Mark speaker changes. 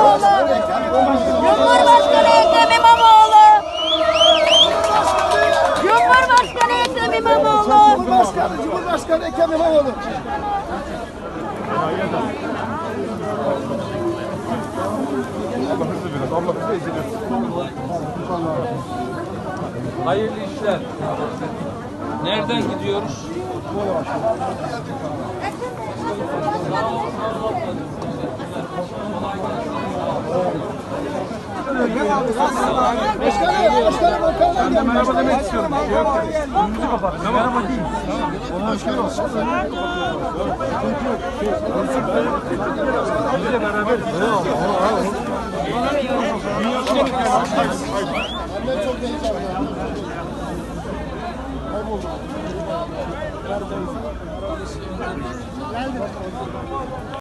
Speaker 1: Cumhurbaşkanı Ekrem İmamoğlu. Cumhurbaşkanı Ekrem İmamoğlu.
Speaker 2: Cumhurbaşkanı, Cumhurbaşkanı Ekrem İmamoğlu.
Speaker 3: Hayırlı işler. Nereden gidiyoruz?
Speaker 2: Başkanım, başkanım, bakanlar geldi.
Speaker 4: Merhaba demek istiyorum. Yok. Önümüzü kapat. Merhaba değil. Biz de beraberiz.
Speaker 2: Ben çok heyecanlıyım. Geldim.